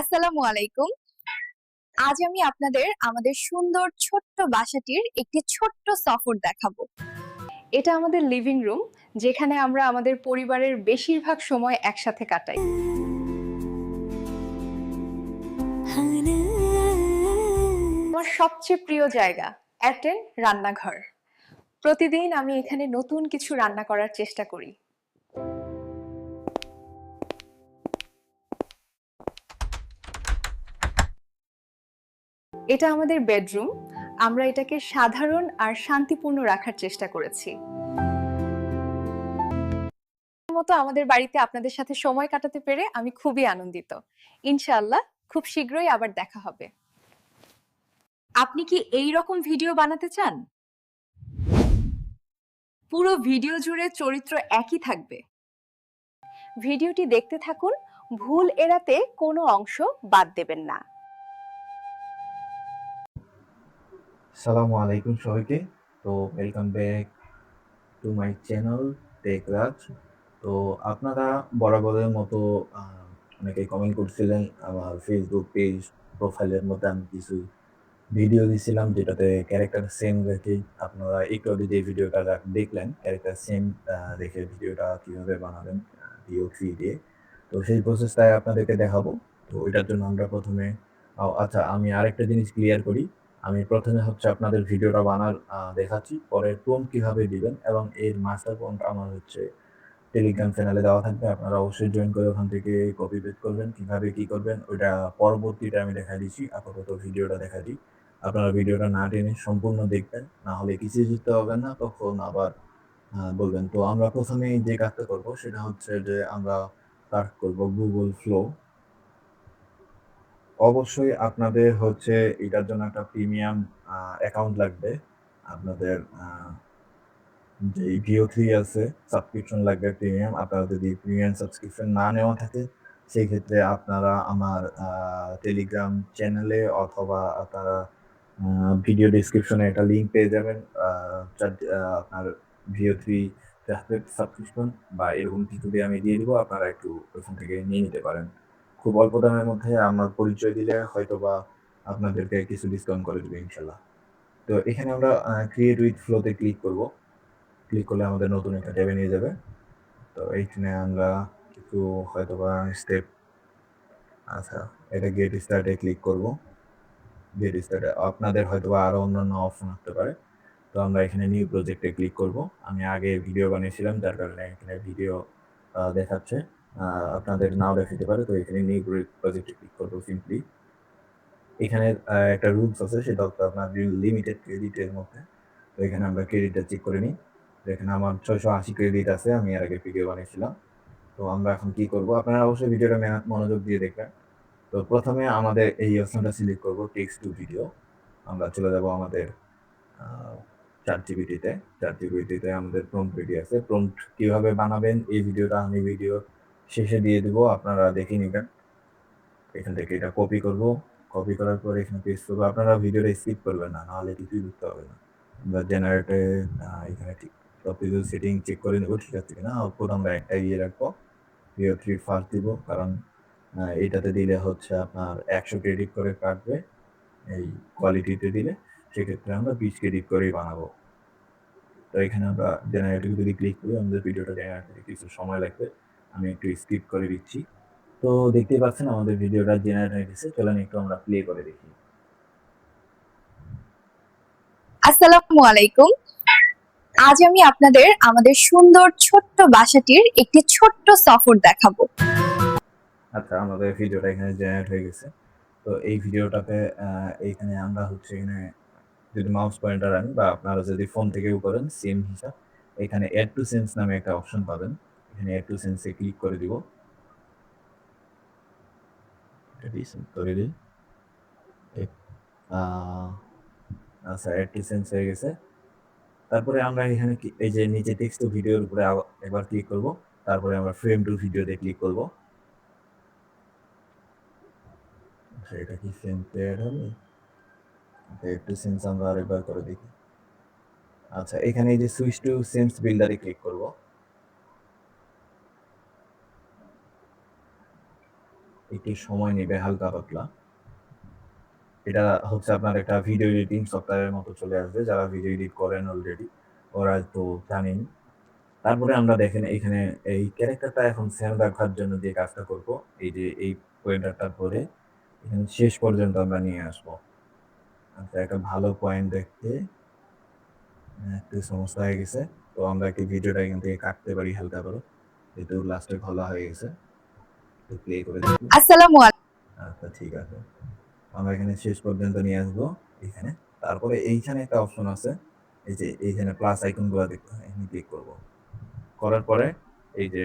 আসসালামু আলাইকুম। আজ আমি আপনাদের আমাদের সুন্দর ছোট্ট বাসাটির একটি ছোট্ট সফর দেখাবো। এটা আমাদের লিভিং রুম যেখানে আমরা আমাদের পরিবারের বেশিরভাগ সময় একসাথে কাটাই। আমার সবচেয়ে প্রিয় জায়গা অ্যাটেন রান্নাঘর। প্রতিদিন আমি এখানে নতুন কিছু রান্না করার চেষ্টা করি। এটা আমাদের বেডরুম। আমরা এটাকে সাধারণ আর শান্তিপূর্ণ রাখার চেষ্টা করেছি। মতো আমাদের বাড়িতে আপনাদের সাথে সময় কাটাতে পেরে আমি খুবই আনন্দিত। ইনশাআল্লাহ খুব শীঘ্রই আবার দেখা হবে। আপনি কি এই রকম ভিডিও বানাতে চান? পুরো ভিডিও জুড়ে চরিত্র একই থাকবে। ভিডিওটি দেখতে থাকুন, ভুল এড়াতে কোনো অংশ বাদ দেবেন না। সালামু আলাইকুম সবাইকে। তো welcome back to my channel tech Raj তো আপনারা বরাবরের মতো অনেকে কমেন্ট করছিলেন আমার ফেসবুক পেজ প্রোফাইলের মধ্যে আমি কিছু ভিডিও দিছিলাম, যেটাতে ক্যারেক্টার সেম রেখে আপনারা একটু আগে যে ভিডিওটা দেখলেন ক্যারেক্টার সেম রেখে ভিডিওটা কীভাবে বানাবেন ভিও থ্রি দিয়ে। তো সেই প্রসেসটাই আপনাদেরকে দেখাবো। তো এটার জন্য আমরা প্রথমে আচ্ছা আমি আরেকটা জিনিস ক্লিয়ার করি। আমি প্রথমে হচ্ছে আপনাদের ভিডিওটা বানার দেখাচ্ছি, পরে টোন কীভাবে দিবেন এবং এর মাস্টার টোনটা আমার হচ্ছে টেলিগ্রাম চ্যানেলে দেওয়া থাকবে, আপনারা অবশ্যই জয়েন করে ওখান থেকে কপি পেস্ট করবেন, কীভাবে কি করবেন, ওইটা পরবর্তীটা আমি দেখা দিচ্ছি, আপাতত ভিডিওটা দেখা দিই। আপনারা ভিডিওটা না টেনে সম্পূর্ণ দেখবেন, না হলে কিছু জিততে হবে না, তখন আবার বলবেন, তো আমরা প্রথমে যে কাজটা করব সেটা হচ্ছে যে আমরা স্টার্ট করব গুগল ফ্লো অবশ্যই আপনাদের হচ্ছে এটার জন্য একটা প্রিমিয়াম অ্যাকাউন্ট লাগবে। আপনাদের যে ভিও থ্রি আছে সাবস্ক্রিপশন লাগবে প্রিমিয়াম আপনারা যদি প্রিমিয়াম সাবস্ক্রিপশন না নেওয়া থাকে সেই ক্ষেত্রে আপনারা আমার টেলিগ্রাম চ্যানেলে অথবা আপনারা ভিডিও ডিসক্রিপশনে একটা লিঙ্ক পেয়ে যাবেন। আপনার ভিও থ্রি সাবস্ক্রিপশন বা এরকম কিছু দিয়ে আমি দিয়ে দিব, আপনারা একটু ওখান থেকে নিয়ে নিতে পারেন। খুব অল্প দামের মধ্যে আমার পরিচয় দিলে হয়তো বা আপনাদেরকে কিছু ডিসকাউন্ট করে দেবে ইনশাল্লাহ তো এখানে আমরা ক্রিয়েট উইথ ফ্লোতে ক্লিক করব। ক্লিক করলে আমাদের নতুন একটা ট্যাবে নিয়ে যাবে। তো এইখানে আমরা কিছু হয়তো বা স্টেপ আচ্ছা এটা গেট স্টার্টে ক্লিক করব। গেট স্টার্টে আপনাদের হয়তো বা আরও অন্যান্য অপশন আসতে পারে। তো আমরা এখানে নিউ প্রজেক্টে ক্লিক করব। আমি আগে ভিডিও বানিয়েছিলাম, যার কারণে এখানে ভিডিও দেখাচ্ছে। আপনাদের নাও দেখাতে পারে। তো এখানে নিউ প্রজেক্টে ক্লিক করব সিম্পলি এখানে একটা রুলস আছে, সেটা হচ্ছে আপনার লিমিটেড ক্রেডিটের মধ্যে। তো এখানে আমরা ক্রেডিটটা চেক করে নিই। এখানে আমার ছয়শো আশি ক্রেডিট আছে, আমি এর আগে ভিডিও বানিয়েছিলাম। তো আমরা এখন কি করব? আপনারা অবশ্যই ভিডিওটা মনোযোগ দিয়ে দেখবেন। তো প্রথমে আমাদের এই অপশনটা সিলেক্ট করব টেক্সট টু ভিডিও আমরা চলে যাব আমাদের চার জিবিটিতে চার জিবিটিতে আমাদের প্রম্পট রেডি আছে। প্রম্পট কীভাবে বানাবেন? এই ভিডিওটা আমি ভিডিও শেষে দিয়ে দিব, আপনারা দেখে নেবেন। এখান থেকে এটা কপি করব। কপি করার পর এখানে পেস্ট করব। আপনারা ভিডিওটা স্কিপ করবেন না, নাহলে কিছুই বুঝতে হবে না। আমরা জেনারেটে এখানে ঠিক সব কিছু সেটিং চেক করে নেব, ঠিক আছে কিনা? আউটপুট আমরা একটা ইয়ে রাখব ভিও থ্রি ফার্স্ট দিব, কারণ এটাতে দিলে হচ্ছে আপনার একশো ক্রেডিট করে কাটবে, এই কোয়ালিটিতে দিলে। সেক্ষেত্রে আমরা বিশ ক্রেডিট করেই বানাবো। তো এখানে আমরা জেনারেটর যদি ক্লিক করি, আমাদের ভিডিওটা জেনারেট কিছু সময় লাগবে। আমি একটু স্কিপ করে দিচ্ছি। তো দেখতেই পাচ্ছেন আমাদের ভিডিওটা জেনারেট হয়ে গেছে। চলেন একটু আমরা প্লে করে দেখি। আসসালামু আলাইকুম। আজ আমি আপনাদের আমাদের সুন্দর ছোট্ট বাসাটির একটি ছোট্ট সফর দেখাবো। আচ্ছা আমাদের ভিডিওটা এখানে জেনারেট হয়ে গেছে। তো এই ভিডিওটাতে এইখানে আমরা হচ্ছে এখানে যদি মাউস পয়েন্টার আনি বা আপনারা যদি ফোন থেকেও করেন সেম হিসাব। এখানে অ্যাড টু সেন্স নামে একটা অপশন পাবেন। টু সেন্সে ক্লিক করে দিব করে দিই আচ্ছা সেন্স হয়ে গেছে তারপরে আমরা এখানে এই যে নিচে টেক্সট টু ভিডিওর উপরে একবার ক্লিক করব। তারপরে আমরা ফ্রেম টু ভিডিওতে ক্লিক করব। এটা কি সেন্স অ্যাড হবে? একটু সেন্স আমরা আরেকবার করে দেখি। আচ্ছা এখানে এই যে সুইচ টু সেন্স বিল্ডারে ক্লিক করব। একটু সময় নেবে হালকা পাতলা। এটা হচ্ছে আপনার একটা ভিডিও এডিটিং সফটওয়্যারের মতো চলে আসবে, যারা ভিডিও এডিট করেন অলরেডি ওরা তো জানেন। তারপরে আমরা দেখেন এখানে এই ক্যারেক্টারটা এখন সেম রাখার জন্য যে কাজটা করব, এই যে এই পয়েন্টারটার পরে, এখানে শেষ পর্যন্ত আমরা নিয়ে আসব। আচ্ছা একটা ভালো পয়েন্ট দেখতে। একটু সমস্যা হয়ে গেছে, তো আমরা কি ভিডিওটা এখান থেকে কাটতে পারি হালকা করে? যেহেতু লাস্টে খোলা হয়ে গেছে। প্লে করে আসসালামু আলাইকুম আচ্ছা ঠিক আছে। আমরা এখানে শেষ পর্যন্ত নিয়ে আসব এখানে। তারপরে এইখানে একটা অপশন আছে। এই যে এইখানে প্লাস আইকনগুলো দেখতে হয় এখানে ক্লিক করব। করার পরে এই যে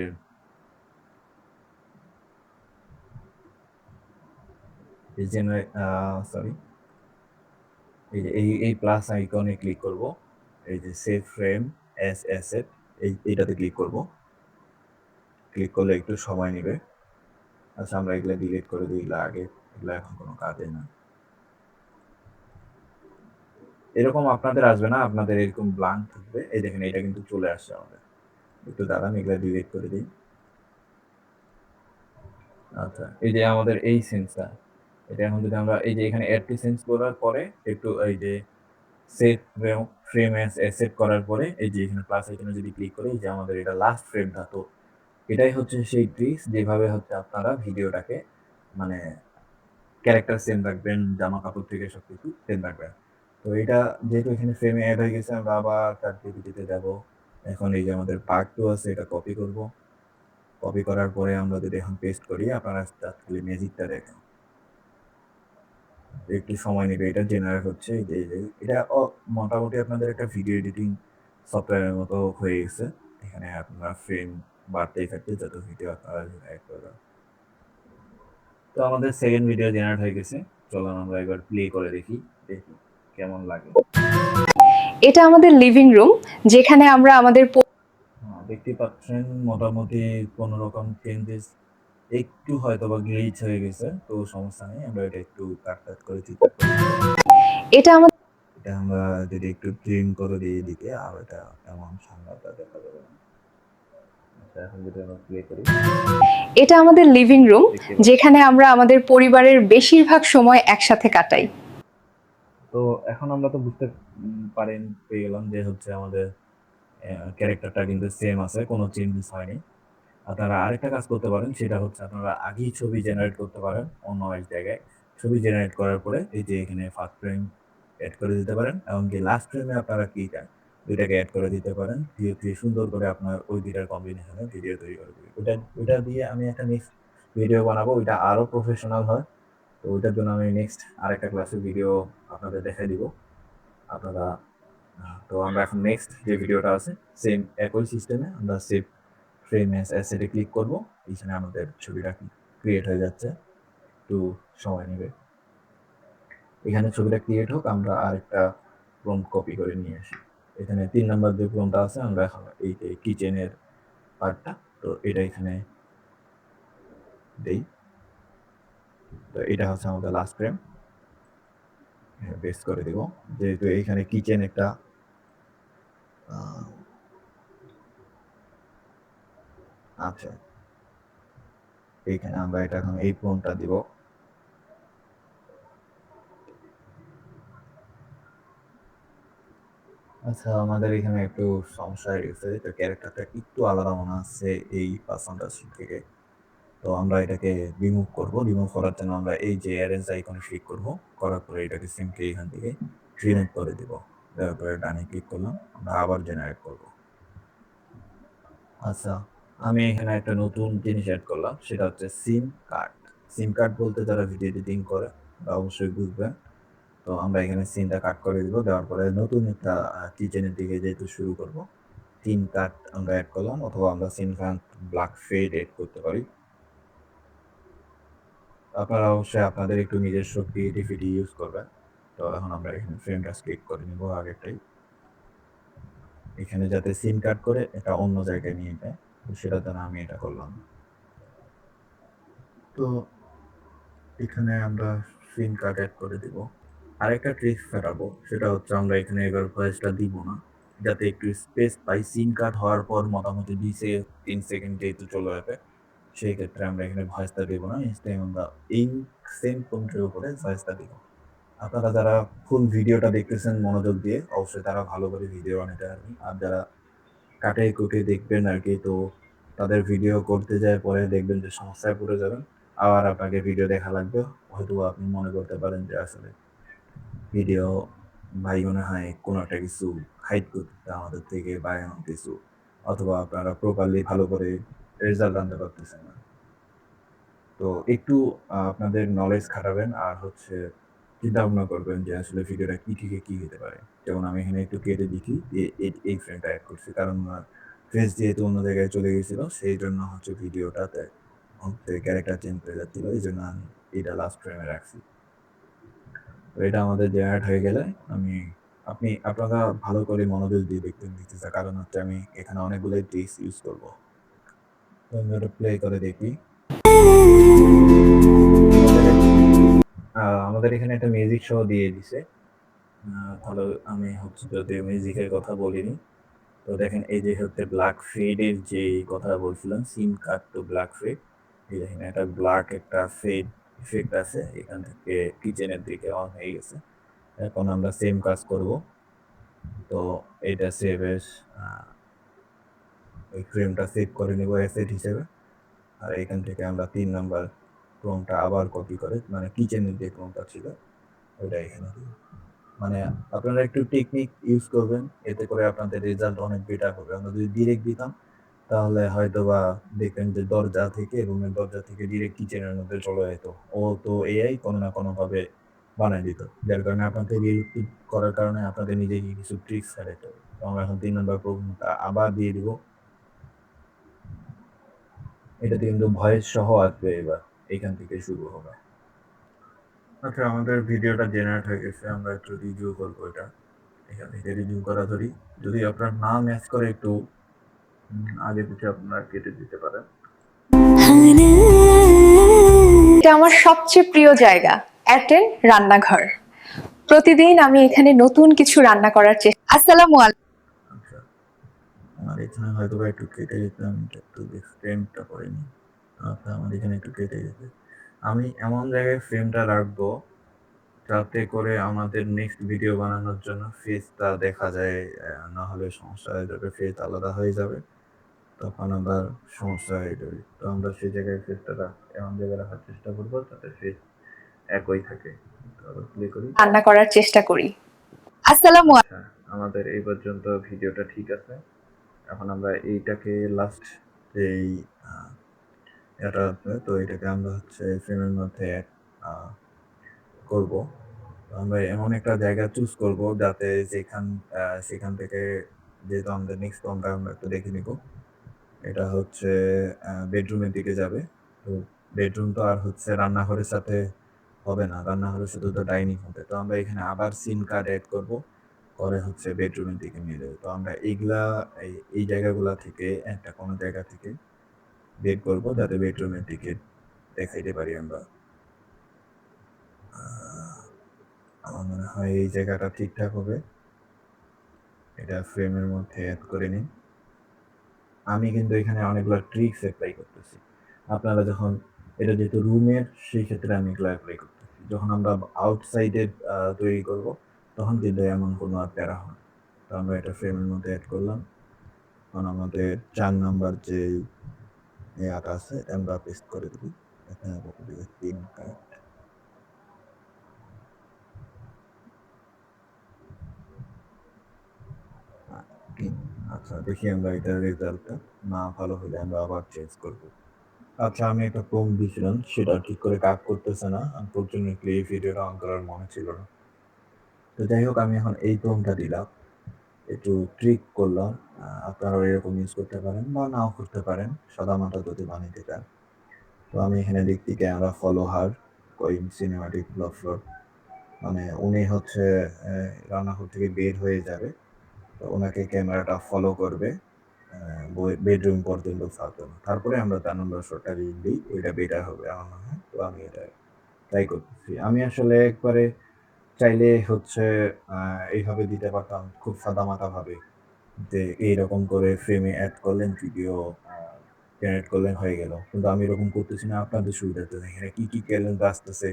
এই জেনারে সরি এই যে এই এই প্লাস আইকনে ক্লিক করব। এই যে সেভ ফ্রেম এস অ্যাসেট এই এইটাতে ক্লিক করব। ক্লিক করলে একটু সময় নেবে। আচ্ছা আমরা এগুলো ডিলিট করে দিই, এগুলো আগে, এগুলো এখন কোনো কাজে না। এরকম আপনাদের আসবে না, আপনাদের এরকম ব্লাঙ্ক থাকবে। এই দেখেন এটা কিন্তু চলে আসছে আমাদের। একটু দাঁড়ান, এগুলো ডিলিট করে দিই। আচ্ছা এই যে আমাদের এই সেন্সটা এটা এখন যদি আমরা, এই যে এখানে অ্যাড টু সেন্স করার পরে, একটু এই যে সেট ফ্রেম ফ্রেম সেট করার পরে, এই যে এখানে প্লাস এখানে যদি ক্লিক করি যে আমাদের এটা লাস্ট ফ্রেমটা তো এটাই হচ্ছে সেই ট্রিক্স যেভাবে হচ্ছে আপনারা ভিডিওটাকে মানে ক্যারেক্টার সেম রাখবেন জামা কাপড় থেকে সব কিছু সেম রাখবেন। তো এটা যেহেতু এখানে ফ্রেমে অ্যাড হয়ে গেছে, আমরা আবার চার পিপিটিতে যাব। এখন এই যে আমাদের পার্ট টু আছে, এটা কপি করব। কপি করার পরে আমরা যদি এখন পেস্ট করি, আপনারা খালি ম্যাজিকটা দেখেন। একটু সময় নেবে, এটা জেনারেট হচ্ছে। যে এটা মোটামুটি আপনাদের একটা ভিডিও এডিটিং সফটওয়্যারের মতো হয়ে গেছে। এখানে আপনারা ফ্রেম বাড়তেই থাকবে যত ভিডিও আপনারা জেনারেট করবেন তো আমাদের সেকেন্ড ভিডিও জেনারেট হয়ে গেছে। চলুন আমরা এবার প্লে করে দেখি দেখি কেমন লাগে। এটা আমাদের লিভিং রুম যেখানে আমরা আমাদের হ্যাঁ, দেখতে পাচ্ছেন মোটামুটি কোনো রকম চেঞ্জেস একটু হয়তো বা গ্লিচ হয়ে গেছে তো সমস্যা নেই আমরা এটা একটু কাট কাট করে ঠিক করে। এটা আমাদের এটা আমরা যদি একটু ট্রিম করে দিই এদিকে আর এটা এমন সামনেটা দেখা যাবে না। এখন যদি আমরা প্লে করি। এটা আমাদের লিভিং রুম যেখানে আমরা আমাদের পরিবারের বেশিরভাগ সময় একসাথে কাটাই। তো এখন আমরা তো বুঝতে পারেন পেয়ে গেলাম যে হচ্ছে আমাদের ক্যারেক্টারটা কিন্তু সেম আছে কোনো চেঞ্জেস হয়নি। আপনারা আরেকটা কাজ করতে পারেন সেটা হচ্ছে আপনারা আগেই ছবি জেনারেট করতে পারেন অন্য এক জায়গায়। ছবি জেনারেট করার পরে এই যে এখানে ফার্স্ট ফ্রেম অ্যাড করে দিতে পারেন এবং কি লাস্ট ফ্রেমে আপনারা কি চান? দুইটাকে অ্যাড করে দিতে পারেন। দিয়ে দিয়ে সুন্দর করে আপনার ওই দুইটার কম্বিনেশনে ভিডিও তৈরি করে ওইটা ওইটা দিয়ে আমি একটা নেক্সট ভিডিও বানাবো, ওইটা আরও প্রফেশনাল হয়। তো ওইটার জন্য আমি নেক্সট আরেকটা ক্লাসের ভিডিও আপনাদের দেখাই দিব। আপনারা তো আমরা এখন নেক্সট যে ভিডিওটা আছে সেম একই সিস্টেমে আমরা সেভ ফ্রেম এস অ্যাসেটে ক্লিক করব। এখানে আমাদের ছবিটা ক্রিয়েট হয়ে যাচ্ছে। একটু সময় নেবে। এখানে ছবিটা ক্রিয়েট হোক, আমরা আরেকটা প্রম্পট কপি করে নিয়ে আসি। এখানে তিন নাম্বার যে প্রম্পটটা আছে, আমরা এখন এই যে কিচেনের পার্টটা তো এটা এখানে দেই। তো এটা হচ্ছে আমাদের লাস্ট ফ্রেম বেস করে দিব। যেহেতু এইখানে কিচেন একটা আচ্ছা এইখানে আমরা এটা এখন এই ফোনটা দিব। আচ্ছা আমাদের এখানে একটু সমস্যা হয়ে গেছে। এটা ক্যারেক্টারটা একটু আলাদা মনে হচ্ছে এই পার্সনটার থেকে। তো আমরা এটাকে রিমুভ করব। রিমুভ করার জন্য আমরা এই যে অ্যারেঞ্জ আইকনে ক্লিক করব। করার পরে এটাকে সিম্পলি এখান থেকে রিমুভ করে দিব। দেওয়ার পরে ডানে ক্লিক করলাম। আমরা আবার জেনারেট করব। আচ্ছা আমি এখানে একটা নতুন জিনিস অ্যাড করলাম। সেটা হচ্ছে সিম কার্ড সিম কার্ড বলতে যারা ভিডিও এডিটিং করে অবশ্যই বুঝবেন তো আমরা এখানে সিনটা কাট করে দিব। দেওয়ার পরে নতুন একটা কিচেনের দিকে যেহেতু শুরু করব, তিন কাট আমরা অ্যাড করলাম অথবা আমরা scene card black fade add করতে পারি। আপনারা অবশ্যই আপনাদের একটু নিজস্ব ক্রিয়েটিভিটি ইউজ করবেন। তো এখন আমরা এখানে ফ্রেমটা স্কিপ করে নিব আগেরটাই। এখানে যাতে সিন কাট করে এটা অন্য জায়গায় নিয়ে যায়, তো সেটার জন্য আমি এটা করলাম। তো এখানে আমরা সিম কার্ড অ্যাড করে দিব। আরেকটা ট্রিক্স খাটাবো সেটা হচ্ছে আমরা এখানে এবার ভয়েসটা দিব না, যাতে একটু স্পেস পাই। সিম কার্ড হওয়ার পর মোটামুটি দুই থেকে তিন সেকেন্ড যেহেতু চলে যাবে। সেই ক্ষেত্রে আমরা এখানে ভয়েসটা দেবো না ইনস্টাই আমরা এই সেম টোনটার উপরে ভয়েসটা দিব। আপনারা যারা ফুল ভিডিওটা দেখতেছেন মনোযোগ দিয়ে, অবশ্যই তারা ভালো করে ভিডিও বানাতে পারবেন। আর যারা কাটে কুটে দেখবেন আর কি, তো তাদের ভিডিও করতে যায় পরে দেখবেন যে সমস্যায় পড়ে যাবেন। আবার আপনাকে ভিডিও দেখা লাগবে হয়তো আপনি মনে করতে পারেন যে আসলে ভিডিও ভাই মনে হয় কোনো একটা কিছু হাইড করতে আমাদের থেকে বা এমন কিছু, অথবা আপনারা প্রপারলি ভালো করে রেজাল্ট আনতে পারতেছেন না। তো একটু আপনাদের নলেজ খাটাবেন আর হচ্ছে চিন্তা ভাবনা করবেন যে আসলে ভিডিওটা কী থেকে কী হতে পারে। যেমন আমি এখানে একটু কেটে দিচ্ছি যে এই- ফ্রেমটা অ্যাড করছি। কারণ ফেস যেহেতু অন্য জায়গায় চলে গেছিল, সেই জন্য হচ্ছে ভিডিওটাতে ক্যারেক্টার চেঞ্জ হয়ে যাচ্ছিল। এই জন্য আমি এটা লাস্ট ফ্রেমে রাখছি। তো এটা আমাদের জেনারেট হয়ে গেলে আমি, আপনি, আপনারা ভালো করে মনোযোগ দিয়ে দেখবেন দিতেছে কারণ হচ্ছে আমি এখানে অনেকগুলো ট্রিক্স ইউজ করব। প্লে করে দেখি। আমাদের এখানে একটা মিউজিক শো দিয়ে দিছে। তাহলে আমি হচ্ছে যদি মিউজিকের কথা বলিনি, তো দেখেন এই যে হচ্ছে ব্ল্যাক ফেডের যে কথা বলছিলাম scene card to black fade এই দেখেন একটা ব্ল্যাক একটা ফেড ইফেক্ট আছে, এখান থেকে কিচেনের দিকে অন হয়ে গেছে। এখন আমরা সেম কাজ করব। তো এটা সেভের ওই ফ্রেমটা সেভ করে নেব অ্যাসেট হিসেবে। আর এখান থেকে আমরা তিন নাম্বার ক্রোমটা আবার কপি করে মানে কিচেনের যে ক্রোমটা ছিল, ওইটা এখানে মানে আপনারা একটু টেকনিক ইউজ করবেন, এতে করে আপনাদের রেজাল্ট অনেক বেটার হবে। আমরা যদি ডিরেক্ট দিতাম তাহলে হয়তো বা দেখবেন যে দরজা থেকে রুমের দরজা থেকে ডিরেক্ট কিচেনের মধ্যে চলে যেত। ও তো এআই কোনো না কোনোভাবে বানাই দিত। যার কারণে রিপিট করার কারণে আপনাদের নিজেই কিছু ট্রিক্স হারাইতে তো আমরা এখন তিন নম্বর প্রবলেমটা আবার দিয়ে দিব। এটাতে কিন্তু ভয়েস সহ আসবে এবার। এইখান থেকে শুরু হবে। আচ্ছা আমাদের ভিডিওটা জেনারেট হয়ে গেছে। আমরা একটু রিভিউ করব এটা। এখান থেকে রিভিউ করা ধরি। যদি আপনার না ম্যাচ করে একটু আগে পিছে আপনারা কেটে দিতে পারেন। এটা আমার সবচেয়ে প্রিয় জায়গা এয়ারটেল রান্নাঘর। প্রতিদিন আমি এখানে নতুন কিছু রান্না করার চেষ্টা আসসালামু আলাইকুম। আচ্ছা আমার এখানে হয়তো বা একটু কেটে যেতে আমি একটু ফ্রেমটা করিনি আমার এখানে একটু কেটে গেছে আমি এমন জায়গায় ফ্রেমটা রাখব যাতে করে আমাদের নেক্সট ভিডিও বানানোর জন্য ফেসটা দেখা যায় না হলে সমস্যা হয়ে যাবে ফেস আলাদা হয়ে যাবে। তখন আবার সমস্যা হয়ে যাবে। তো আমরা সেই জায়গায় ফেসটা রাখ- এমন জায়গায় রাখার চেষ্টা করব যাতে ফেস একই থাকে। প্লে করি। রান্না করার চেষ্টা করি। আসসালামু আলাইকুম আচ্ছা আমাদের এই পর্যন্ত ভিডিওটা ঠিক আছে। এখন আমরা এইটাকে লাস্ট এই এটা আছে। তো এটাকে আমরা হচ্ছে ফ্রেমের মধ্যে করব। আমরা এমন একটা জায়গা চুজ করব যাতে যেখান সেখান থেকে যেহেতু আমাদের নেক্সট কোনটা আমরা একটু দেখে নিব। এটা হচ্ছে বেডরুমের দিকে যাবে। তো বেডরুম তো আর হচ্ছে রান্নাঘরের সাথে হবে না। রান্নাঘরে শুধু তো ডাইনিং হবে। তো আমরা এখানে আবার সিম কার্ড অ্যাড করব। করে হচ্ছে বেডরুমের দিকে নিয়ে যাবে। তো আমরা এইগুলা, এই জায়গাগুলা থেকে, একটা কোনো জায়গা থেকে বের করব যাতে বেডরুমের দিকে দেখাইতে পারি আমরা। আমার মনে হয় এই জায়গাটা ঠিকঠাক হবে। এটা ফ্রেমের মধ্যে অ্যাড করে নিন আমি কিন্তু এখানে অনেকগুলো ট্রিক্স অ্যাপ্লাই করতেছি। আপনারা যখন, এটা যেহেতু রুমের সেই ক্ষেত্রে আমি এগুলো অ্যাপ্লাই করতেছি। যখন আমরা আউটসাইডে তৈরি করব, তখন কিন্তু এমন কোনো আর প্যারা হয়। তো আমরা এটা ফ্রেমের মধ্যে অ্যাড করলাম। এখন আমাদের চার নাম্বার যে ইয়াটা আছে, আমরা পেস্ট করে দিই এখানে তিন কার্ড আচ্ছা দেখি আমরা এটার রেজাল্টটা না ভালো হলে আমরা আবার চেঞ্জ করব। আচ্ছা আমি একটা ক্রোম দিয়েছিলাম, সেটা ঠিক করে কাজ করতেছে না। আনফর্চুনেটলি এই ভিডিওটা অন করার মনে ছিল না। তো যাই হোক, আমি এখন এই ক্রোমটা দিলাম। একটু ট্রিক করলাম। আপনারাও এরকম ইউজ করতে পারেন বা নাও করতে পারেন। সাদা মাটা যদি বানিয়ে চান। তো আমি এখানে দেখছি ক্যামেরা ফলো হার কইম সিনেমাটিক ব্লগ ফ্লোর মানে উনি হচ্ছে রান্নাঘর থেকে বের হয়ে যাবে। ওনাকে ক্যামেরাটা ফলো করবে বেডরুম পর্যন্ত না তারপরে আমরা চার নম্বর শটটা রিল দিই, ওইটা বেটার হবে আমার মনে হয়। তো আমি এটা ট্রাই করতেছি। আমি আসলে একবারে চাইলে হচ্ছে এইভাবে দিতে পারতাম খুব সাদামাটা ভাবে যে এইরকম করে ফ্রেমে অ্যাড করলেন ভিডিও জেনারেট করলেন, হয়ে গেল। কিন্তু আমি এরকম করতেছি না, আপনাদের সুবিধাতে এখানে কি কি চ্যালেঞ্জ আসতেছে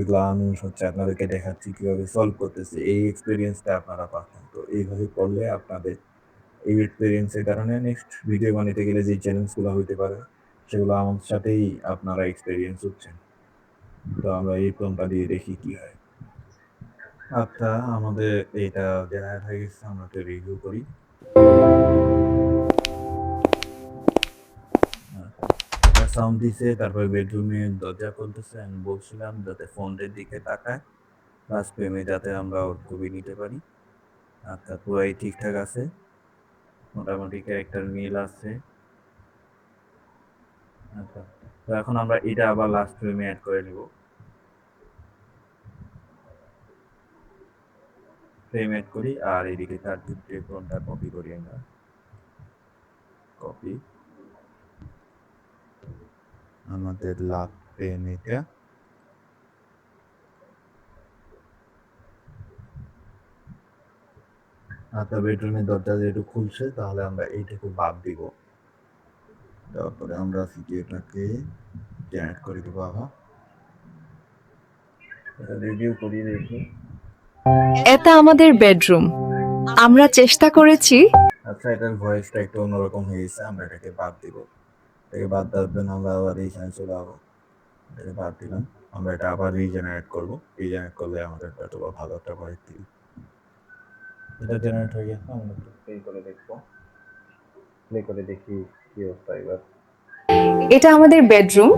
এগুলো আমি হচ্ছে আপনাদেরকে দেখাচ্ছি কীভাবে সলভ করতেছি। এই এক্সপিরিয়েন্সটা আপনারা পাচ্ছেন। তো এইভাবে করলে আপনাদের এই এক্সপিরিয়েন্সের কারণে নেক্সট ভিডিও বানাতে গেলে যে চ্যালেঞ্জগুলো হইতে পারে, সেগুলো আমার সাথেই আপনারা এক্সপিরিয়েন্স হচ্ছেন। তো আমরা এই প্রমটা দিয়ে দেখি কি হয়। আচ্ছা আমাদের এটা জেনারেট হয়ে গেছে আমরা একটা রিভিউ করি। সাউন্ড দিছে, তারপরে বেডরুমে দরজা খুলতেছে, আমি বলছিলাম যাতে ফোনের দিকে তাকায়। প্লাস প্রেমে যাতে আমরা ওর ছবি নিতে পারি। আচ্ছা পুরাই ঠিকঠাক আছে। মোটামুটি ক্যারেক্টার মিল আছে। আচ্ছা তো এখন আমরা এটা আবার লাস্ট ফ্রেমে অ্যাড করে নেব। ফ্রেম অ্যাড করি, আর এদিকে তার ফোনটা কপি করি আমরা। কপি আমাদের লাভ ফ্রেম এটা আচ্ছা বেডরুমের দরজা যেহেতু খুলছে তাহলে আমরা এইটাকে বাদ দিব। তারপরে আমরা ভিডিওটাকে জেনারেট করে দেবো আবার। এটা রিভিউ করি দেখি। এটা আমাদের বেডরুম আমরা চেষ্টা করেছি আচ্ছা এটার ভয়েসটা একটু অন্যরকম হয়ে গেছে আমরা এটাকে বাদ দিব। এটাকে বাদ দেওয়ার জন্য আমরা আবার এইখানে চলে যাব। এটাকে বাদ দিলাম। আমরা এটা আবার রিজেনারেট করব। রিজেনারেট করলে আমাদের একটা ভালো একটা ভয়েস দিই এটা জেনারেট হয়ে গেছে আমরা একটু প্লে করে দেখব। প্লে করে দেখি কি অবস্থা এবার। এটা আমাদের বেডরুম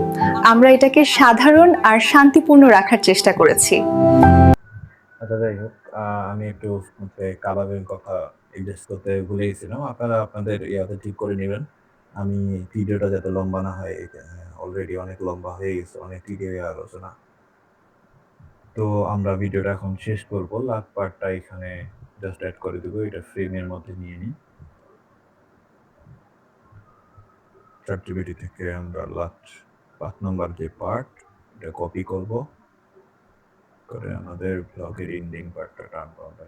আমরা এটাকে সাধারণ আর শান্তিপূর্ণ রাখার চেষ্টা করেছি। আচ্ছা যাই হোক আহ, আমি একটু কালারের কথা এডজাস্ট করতে ভুলে গেছিলাম। আপনারা আপনাদের ইয়াতে ঠিক করে নেবেন। আমি ভিডিওটা যাতে লম্বা না হয় অলরেডি অনেক লম্বা হয়ে গেছে, অনেক ভিডিও আলোচনা। তো আমরা ভিডিওটা এখন শেষ করব লাস্ট পার্টটা এখানে জাস্ট অ্যাড করে দেবো, এটা ফ্রেমের মধ্যে নিয়ে নিই। চারটিভিটি থেকে আমরা লাস্ট পাঁচ নম্বর যে পার্ট এটা কপি করব। করে আমাদের ব্লগের ইন্ডিং পার্টটা টানবো আমরা।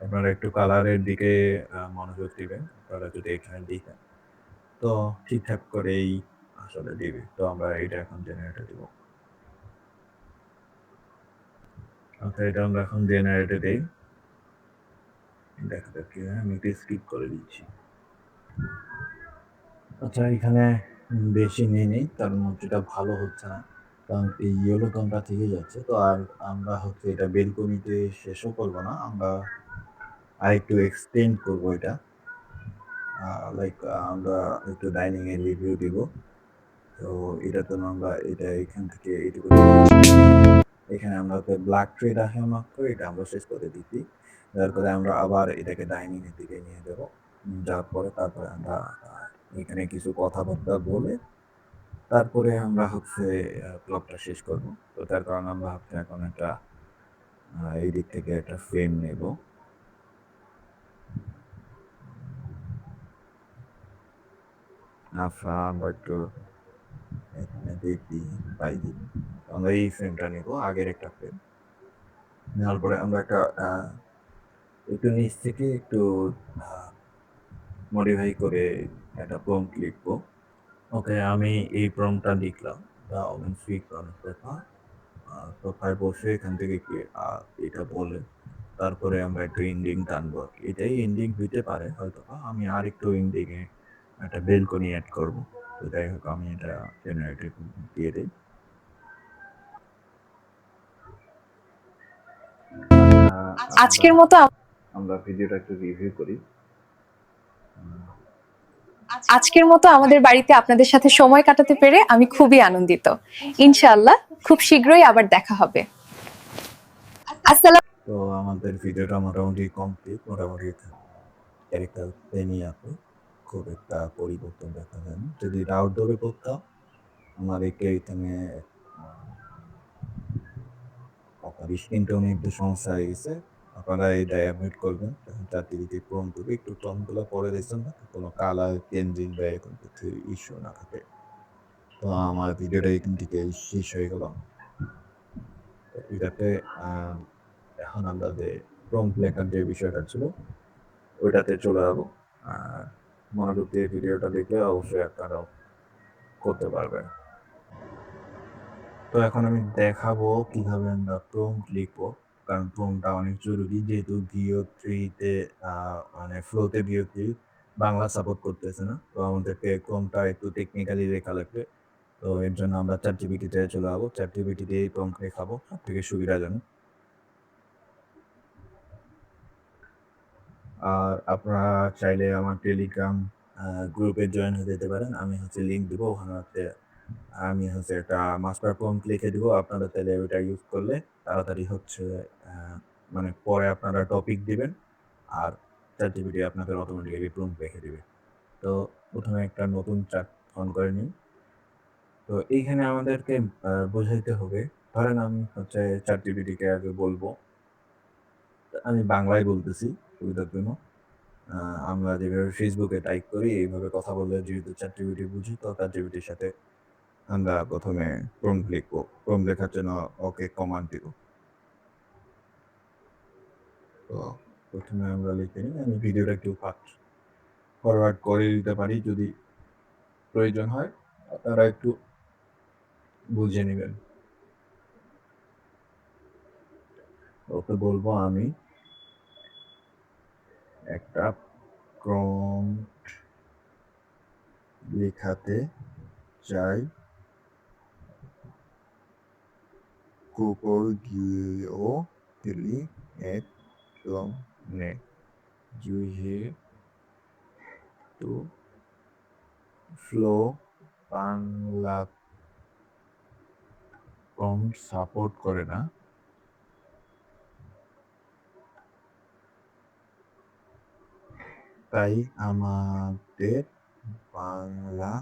আপনারা একটু কালারের দিকে মনোযোগ দিবেন, আপনারা যদি এখানে দেখেন। তো ঠিকঠাক করেই আসলে দিবে। তো আমরা এটা এখন জেনারেটে দিব। আচ্ছা এটা আমরা এখন জেনারেটে দিই। দেখা যাক। আমি একটু স্কিপ করে দিচ্ছি। আচ্ছা এখানে বেশি নিয়ে নেই কারণ যেটা ভালো হচ্ছে না। কারণ এই ইয়েলো টোনটা থেকে যাচ্ছে, তো আর আমরা হচ্ছে এটা বেলকনিতে শেষও করব না। আমরা আর একটু এক্সটেন্ড করব এটা। লাইক আমরা একটু ডাইনিং এর রিভিউ দিব। তো এটা তো আমরা, এটা এখান থেকে এইটুকু এখানে আমরা ব্ল্যাক ট্রেড আসে মাত্র, এটা আমরা শেষ করে দিচ্ছি। তারপরে আমরা আবার এটাকে ডাইনিং এর দিকে নিয়ে যাব। যাওয়ার পরে তারপরে আমরা এখানে কিছু কথাবার্তা বলে তারপরে আমরা হচ্ছে ব্লগটা শেষ করব। তো তার কারণে আমরা হচ্ছে এখন একটা এই দিক থেকে একটা ফ্রেম নেব। আমরা একটু এখানে দেখি আমরা এই ফ্রেমটা নেব, আগের একটা ফ্রেম নেওয়ার পরে আমরা একটা একটু নিচ থেকে একটু মডিফাই করে একটা প্রম্পট লিখব। ওকে, আমি এই প্রম্পটটা লিখলাম। দা ওমেন সোফায় বসে এখান থেকে কি এটা বলে। তারপরে আমরা একটু ইন্ডিং টানবো এটাই এন্ডিং হইতে পারে হয়তো আমি আর একটু এন্ডিং এ একটা বেলকনি অ্যাড করব। তো যাই হোক আমি এটা জেনারেটর দিয়ে দিই। আজকের মতো আমরা ভিডিওটা একটু রিভিউ করি। আজকের মতো আমাদের বাড়িতে আপনাদের সাথে সময় কাটাতে পেরে আমি খুবই আনন্দিত। ইনশাআল্লাহ খুব শীঘ্রই আবার দেখা হবে। আসসালাম তো আমাদের ভিডিওটা মোটামুটি কমপ্লিট মোটামুটি ক্যারেক্টার প্রেমই আছে। খুব একটা পরিবর্তন দেখা যায়। না যদি আউটডোরে করতাম, আমার এই ক্যারেক্টারে আপনার স্কিন টোনে একটু সমস্যা হয়ে গেছে, আপনারা এটা অ্যাভয়েড করবেন চারদিকে টোন করবে, একটু টোনগুলো পরে দেখছেন না, কোনো কালার চেঞ্জিং বা এরকম কিছু ইস্যু না থাকে। তো আমার ভিডিওটা এখান থেকে শেষ হয়ে গেল। এটাতে এখন আমরা যে প্রম্পট লেখার যে বিষয়টা ছিল, ওইটাতে চলে যাব। আর মনোযোগ দিয়ে ভিডিওটা দেখলে অবশ্যই আপনারা করতে পারবেন। তো এখন আমি দেখাবো কীভাবে আমরা প্রম্পট লিখব, কারণ প্রম্পটটা অনেক জরুরি, যেহেতু ভিও থ্রিতে মানে ফ্লোতে ভিও থ্রি বাংলা সাপোর্ট করতেছে না, তো আমাদেরকে প্রম্পটটা একটু টেকনিক্যালি লেখা লাগবে। তো এর জন্য আমরা চার জিবিটিতে চলে যাব চার জিবিটিতে এই লেখাবো সব থেকে সুবিধাজনক। আর আপনারা চাইলে আমার টেলিগ্রাম গ্রুপে জয়েন হয়ে যেতে পারেন। আমি হচ্ছে লিঙ্ক দিব, ওখানে হচ্ছে, আমি হচ্ছে একটা মাস্টার প্রম্পট লিখে দিব। আপনারা তাহলে ওইটা ইউজ করলে তাড়াতাড়ি হচ্ছে মানে পরে আপনারা টপিক দিবেন আর জিবিটি আপনাদের অটোমেটিক্যালি প্রম্পট রেখে দিবে। তো প্রথমে একটা নতুন চার্ট অন করে নিন। তো এইখানে আমাদেরকে বোঝাইতে হবে, ধরেন আমি হচ্ছে জিবিটিকে আগে বলব। আমি বাংলায় বলতেছি। সুবিধার জন্য। আমরা যেভাবে ফেসবুকে টাইপ করি, এইভাবে কথা বললে যেহেতু জিবিটি বুঝি, তো জিবিটির সাথে আমরা প্রথমে প্রম্পট লিখব। প্রম্পট লেখার জন্য ওকে কমান্ড দিব। তো প্রথমে আমরা লিখে নিই, আমি ভিডিওটা একটু ফাস্ট ফরওয়ার্ড করে দিতে পারি, যদি প্রয়োজন হয়, আপনারা একটু বুঝে নেবেন। ওকে বলব আমি একটা প্রম্পট লেখাতে চাই। গুগল গিয়েও দিলি এক নে জুহে তো ফ্লো বাংলা কম সাপোর্ট করে না। তাই আমাদের বাংলা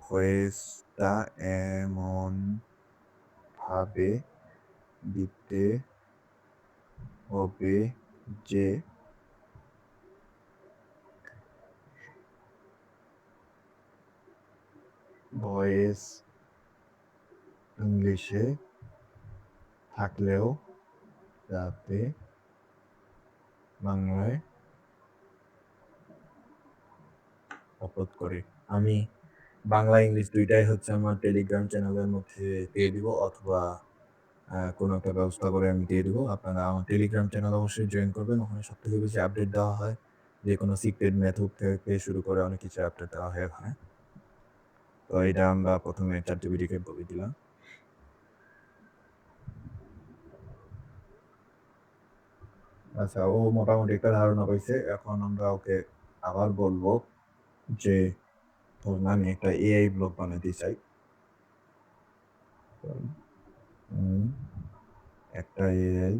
ভয়েসটা এমন ভাবে দিতে হবে যে ভয়েস ইংলিশে থাকলেও যাতে বাংলায় আপলোড করে। আমি বাংলা, ইংলিশ দুইটাই হচ্ছে আমার টেলিগ্রাম চ্যানেলের মধ্যে দিয়ে দিব অথবা কোনো একটা ব্যবস্থা করে আমি দিয়ে দিব। আপনারা আমার টেলিগ্রাম চ্যানেল অবশ্যই জয়েন করবেন। ওখানে সব থেকে বেশি আপডেট দেওয়া হয়। যে কোনো সিক্রেট মেথড থেকে শুরু করে অনেক কিছু আপডেট দেওয়া হয় তো এটা আমরা প্রথমে চার জিবিটিকে বলে দিলাম। আচ্ছা ও মোটামুটি একটা ধারণা পাইছে। এখন আমরা ওকে আবার বলব যে, ধরুন আমি একটা এআই ব্লগ বানাতে চাই। একটা এআই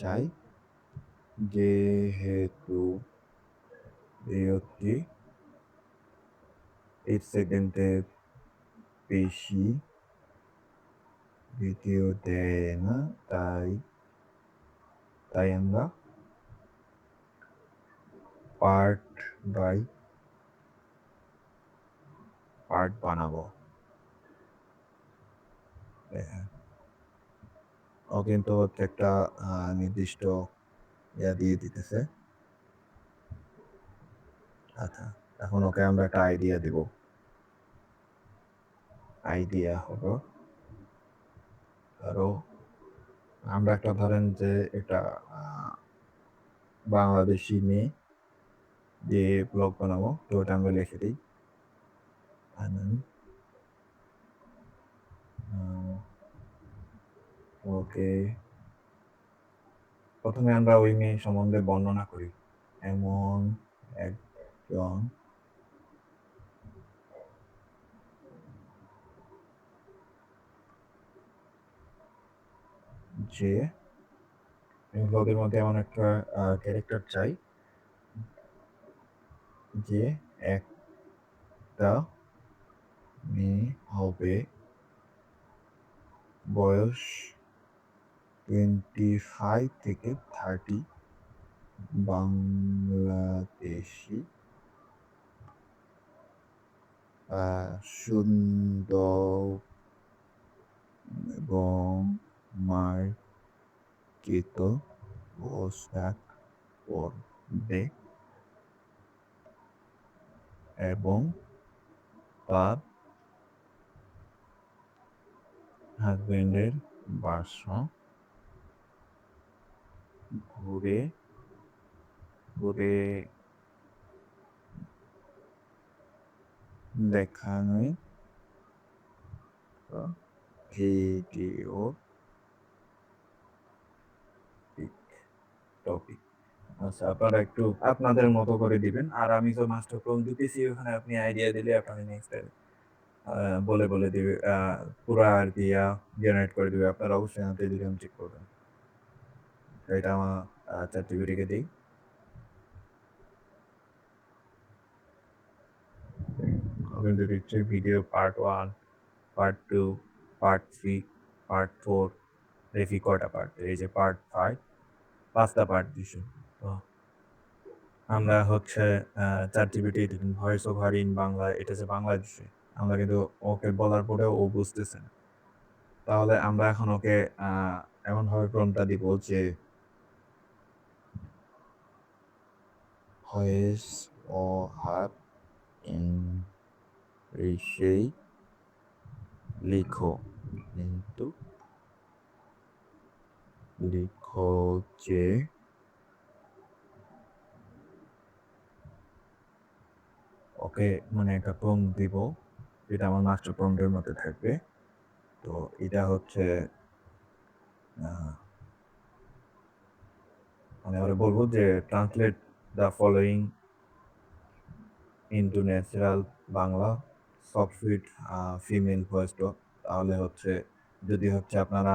চাই, যেহেতু ভিডিওটি এইট সেকেন্ডের বেশি। ভিডিও দেয় না তাই তাই আমরা পার্ট বাই পার্ট বানাবো। ও কিন্তু একটা নির্দিষ্ট ইয়া দিয়ে দিতেছে আচ্ছা এখন ওকে আমরা একটা আইডিয়া দিব আইডিয়া হলো ধরো আমরা একটা ধরেন যে এটা বাংলাদেশি মেয়ে যে ব্লগ বানাবো, তো ওটা আমরা লিখে দিই। ওকে। প্রথমে আমরা ওই মেয়ে সম্বন্ধে বর্ণনা করি। এমন একজন যে ব্লগের মধ্যে এমন একটা ক্যারেক্টার চাই যে একটা মেয়ে হবে বয়স টোয়েন্টি ফাইভ থেকে থার্টি বাংলাদেশি। সুন্দর এবং মার্কিত পোশাক করবে এবং তার হাজবেন্ডের বাসা ঘুরে ঘুরে দেখানো ভিডিও। টপিক আচ্ছা আপনারা একটু আপনাদের মতো করে দিবেন। আর আমি তো মাস্টার প্রম দিতেছি, ওখানে আপনি আইডিয়া দিলে আপনাকে নেক্সট বলে বলে দিবে পুরো আর কি জেনারেট করে দিবে। আপনারা অবশ্যই আমাদের টেলিগ্রাম চেক করবেন। এটা আমার চারটি ভিডিওকে দিই। কিন্তু দিচ্ছে video part one part two part three part four দেখি কয়টা পার্ট এই যে পার্ট ফাইভ পাঁচটা পার্ট দিছে। আমরা হচ্ছে চার GPT voice over in Bangla, এটা যে বাংলাদেশে আমরা কিন্তু ওকে বলার পরেও ও বুঝতেছে না। তাহলে আমরা এখন ওকে এমনভাবে প্রমটা দিব যে ভয়েস ওভার ইন ঋষেই লিখো। কিন্তু লিখো যে ওকে মানে একটা প্রম দিব, যেটা আমার মাস্টার প্রম্পটের মধ্যে থাকবে। তো এটা হচ্ছে মানে আমরা বলব যে translate the following into natural Bangla soft sweet female voice তাহলে হচ্ছে যদি হচ্ছে আপনারা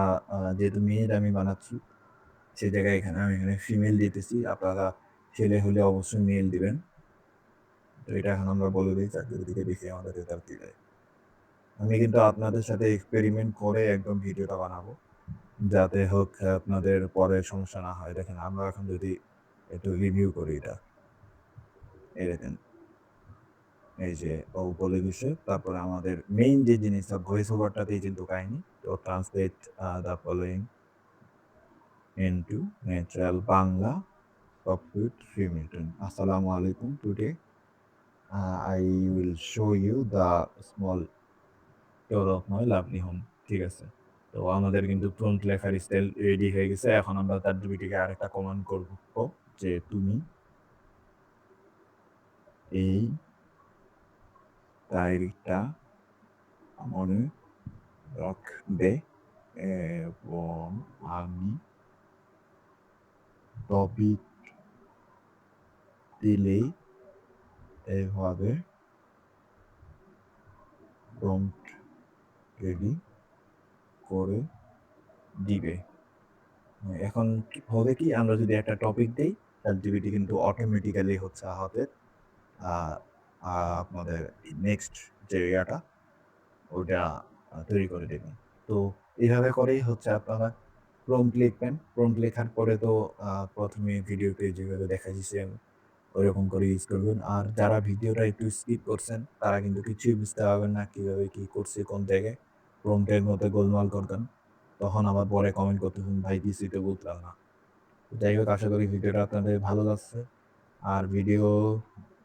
যেহেতু মেয়ের আমি বানাচ্ছি, সেই জায়গায় এখানে আমি এখানে ফিমেল দিতেছি। আপনারা ছেলে হলে অবশ্যই মেল দিবেন। তো এটা এখন আমরা বলে দিই, চাকরির দিকে দেখে আমাদের রেজাল্ট দিবে আমি কিন্তু আপনাদের সাথে এক্সপেরিমেন্ট করে একদম ভিডিওটা বানাবো। যাতে হোক আপনাদের পরে সমস্যা না হয়। দেখেন, আমরা এখন যদি একটু রিভিউ করি এটা। এই দেখেন। এই যে ও বলে দিছে। তারপরে আমাদের মেইন যে জিনিসটা ভয়েস ওভারটাতেই কিন্তু কাহিনী। তো translate the following into natural Bangla three minute আসসালামু আলাইকুম today. I will show you the small tour of my lovely home ঠিক আছে? তো আমাদের কিন্তু ফ্রন্ট লেখার স্টাইল রেডি হয়ে গেছে। এখন আমরা তার দুইটিকে আরেকটা কমান্ড করব। যে তুমি এই ডায়েরিটা মনে রাখবে এবং আমি টপিক দিলেই এভাবে প্রম্পট রেডি করে দিবে। এখন হবে কি, আমরা যদি একটা টপিক দেই চ্যাট জিপিটি কিন্তু অটোমেটিক্যালি হচ্ছে আমাদের আপনাদের নেক্সট যে ইয়াটা ওটা তৈরি করে দেবে। তো এইভাবে করেই হচ্ছে আপনারা প্রম্পট লিখবেন। প্রম্পট লেখার পরে তো প্রথমে ভিডিওতে যেভাবে দেখা দিচ্ছে ওইরকম করে ইউজ করবেন। আর যারা ভিডিওটা একটু স্কিপ করছেন, তারা কিন্তু কিছুই বুঝতে পারবেন না কীভাবে কি করছে, কোন জায়গায়। প্রম্পটের মধ্যে গোলমাল করতেন তখন আবার পরে কমেন্ট করতে করতেছেন ভাই তো বুঝলাম না। যাই হোক, আশা করি ভিডিওটা আপনাদের ভালো লাগছে। আর ভিডিও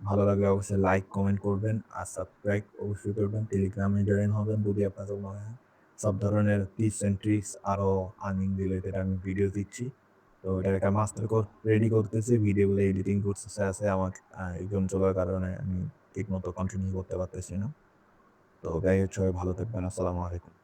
ভালো লাগলে অবশ্যই লাইক কমেন্ট করবেন আর সাবস্ক্রাইব অবশ্যই করবেন। টেলিগ্রামে জয়েন হবেন যদি আপনাদের মনে হয় সব ধরনের টিপস অ্যান্ড ট্রিক্স আরও আর্নিং রিলেটেড আমি ভিডিও দিচ্ছি। তো এটা একটা মাস্টার কোর্স রেডি করতেছি। ভিডিওগুলো এডিটিং করতেছে আছে আমার এক্সাম চলার কারণে আমি ঠিক মতো কন্টিনিউ করতে পারতেছি না। তো যাই হচ্ছে ভালো থাকবেন। আসসালামু আলাইকুম।